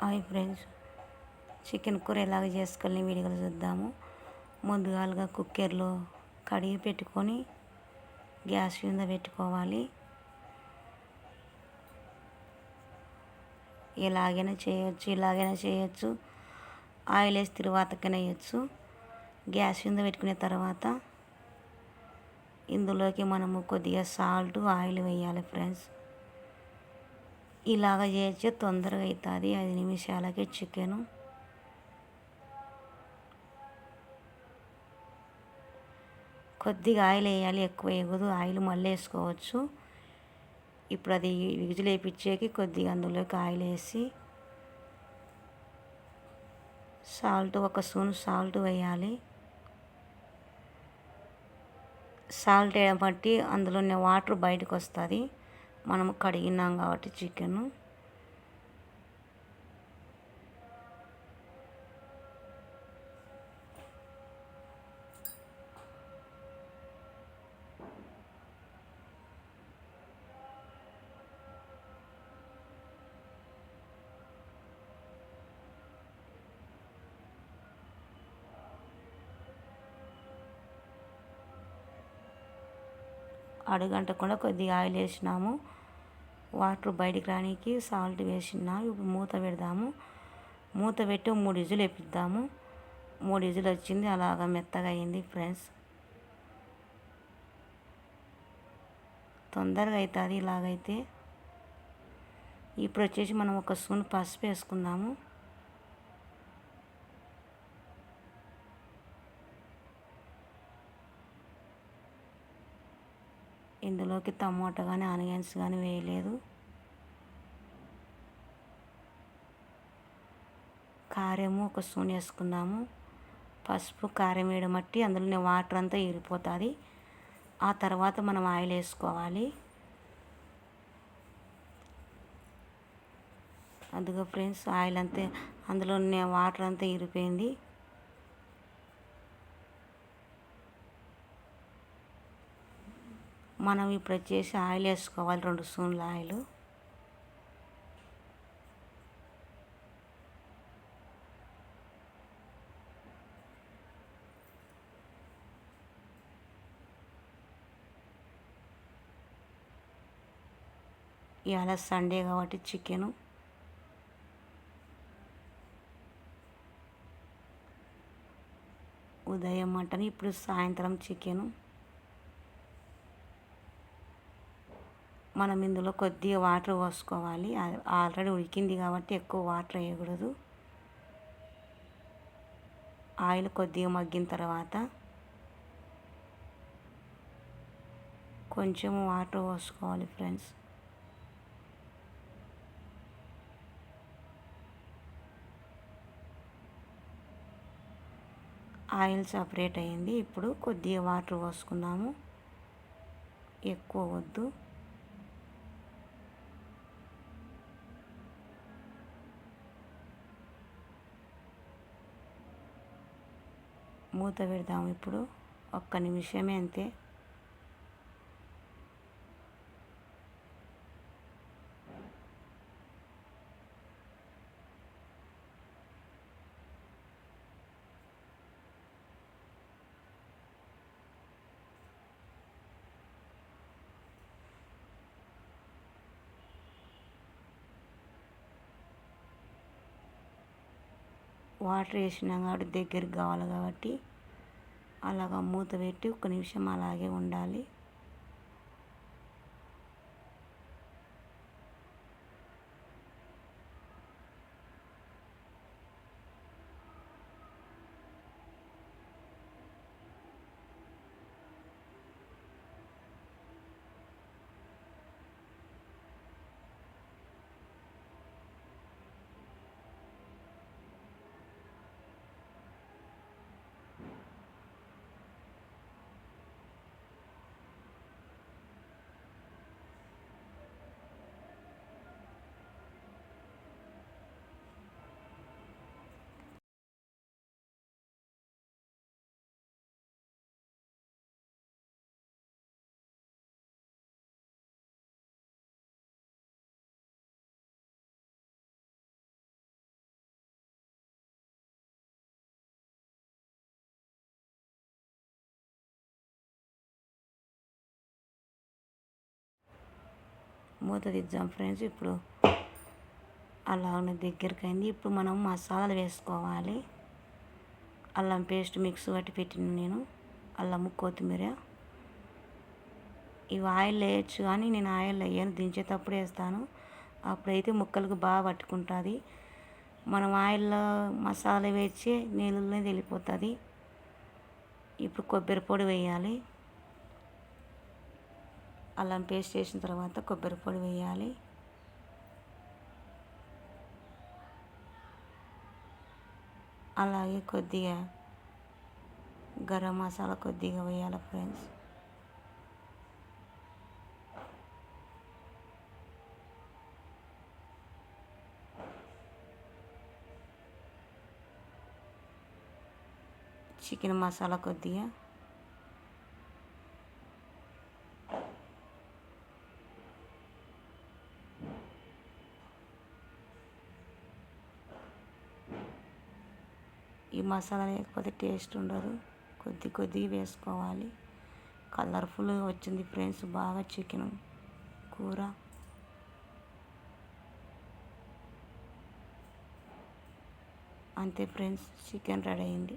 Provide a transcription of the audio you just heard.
Hi friends. Chicken కూర ఎలాగ చేసుకోవాలని వీడియోలో చూద్దాము. ముందుగాలుగా కుక్కర్లో కడిగి పెట్టుకొని గ్యాస్ కింద పెట్టుకోవాలి. ఎలాగైనా చేయొచ్చు ఇలాగైనా చేయొచ్చు. ఆయిల్ వేసి తిరువాతకైనా వేయచ్చు. గ్యాస్ కింద పెట్టుకునే తర్వాత ఇందులోకి మనము కొద్దిగా సాల్ట్ ఆయిల్ వేయాలి ఫ్రెండ్స్. ఇలాగ చేయొచ్చు. తొందరగా అవుతుంది ఐదు నిమిషాలకి చికెను. కొద్దిగా ఆయిల్ వేయాలి. ఎక్కువ వేయకూడదు. ఆయిల్ మళ్ళీ వేసుకోవచ్చు. ఇప్పుడు అది విజులు వేయించేకి కొద్దిగా అందులోకి ఆయిల్ వేసి సాల్ట్ ఒక స్పూన్ సాల్ట్ వేయాలి. సాల్ట్ వేయడం బట్టి అందులోనే వాటర్ బయటకు వస్తుంది. మనం కడిగినాం కాబట్టి చికెను. అడుగంటకుండా కొద్దిగా ఆయిల్ వేసినాము. వాటర్ బయటికి రానికి సాల్ట్ వేసినాము ఇప్పుడు మూత పెడదాము. మూత పెట్టి మూడు ఇజులు వేపిద్దాము. మూడు ఇజులు వచ్చింది అలాగా మెత్తగా అయింది ఫ్రెండ్స్. తొందరగా అవుతుంది ఇలాగైతే. ఇప్పుడు వచ్చేసి మనం ఒక స్పూన్ పసుపు వేసుకుందాము. ఇందులోకి టమోటా కానీ ఆనియన్స్ కానీ వేయలేదు. కారము ఒక స్పూన్ వేసుకుందాము. పసుపు కారం వేయడం బట్టి అందులోనే వాటర్ అంతా ఇరిపోతుంది ఆ తర్వాత మనం ఆయిల్ వేసుకోవాలి. అందుగా ఫ్రెండ్స్ ఆయిల్ అంతా అందులోనే వాటర్ అంతా ఇరిపోయింది మనం ఇప్పుడు వచ్చేసి ఆయిల్ వేసుకోవాలి రెండు స్పూన్ల ఆయిల్. ఇవాళ సండే కాబట్టి చికెను. ఉదయం మటన్ ఇప్పుడు సాయంత్రం చికెను. మనం ఇందులో కొద్దిగా వాటర్ పోసుకోవాలి. ఆల్రెడీ ఉడికింది కాబట్టి ఎక్కువ వాటర్ వేయకూడదు. ఆయిల్ కొద్దిగా మగ్గిన తర్వాత కొంచెం వాటర్ పోసుకోవాలి ఫ్రెండ్స్. ఆయిల్ సపరేట్ అయింది. ఇప్పుడు కొద్దిగా వాటర్ పోసుకున్నాము ఎక్కువ వద్దు. మూత పెడదాము ఇప్పుడు. ఒక్క నిమిషమే అంతే. వాటర్ వేసినాం కాబట్టి దగ్గరికి కావాలి కాబట్టి అలాగా మూత పెట్టి ఒక నిమిషం అలాగే ఉండాలి. మూత తీద్దాం ఫ్రెండ్స్. ఇప్పుడు అలా ఉన్న దగ్గరికి అయింది ఇప్పుడు మనం మసాలాలు వేసుకోవాలి. అల్లం పేస్ట్ మిక్స్ పట్టి పెట్టిన నేను. అల్లము కొత్తిమీర. ఇవి ఆయిల్ వేయచ్చు కానీ నేను ఆయిల్ వేయను. దించేటప్పుడు వేస్తాను. అప్పుడైతే ముక్కలకు బాగా పట్టుకుంటుంది. మనం ఆయిల్లో మసాలా వేసి నీళ్ళలో వెళ్ళిపోతుంది ఇప్పుడు కొబ్బరి పొడి వేయాలి. అల్లం పేస్ట్ చేసిన తర్వాత కొబ్బరి పొడి వేయాలి. అలాగే కొద్దిగా గరం మసాలా కొద్దిగా వేయాలి ఫ్రెండ్స్. చికెన్ మసాలా కొద్దిగా ఈ మసాలా లేకపోతే టేస్ట్ ఉండదు. కొద్ది కొద్దిగా వేసుకోవాలి. కలర్ఫుల్గా వచ్చింది ఫ్రెండ్స్. బాగా చికెన్ కూర. అంతే ఫ్రెండ్స్. చికెన్ రెడీ అయింది.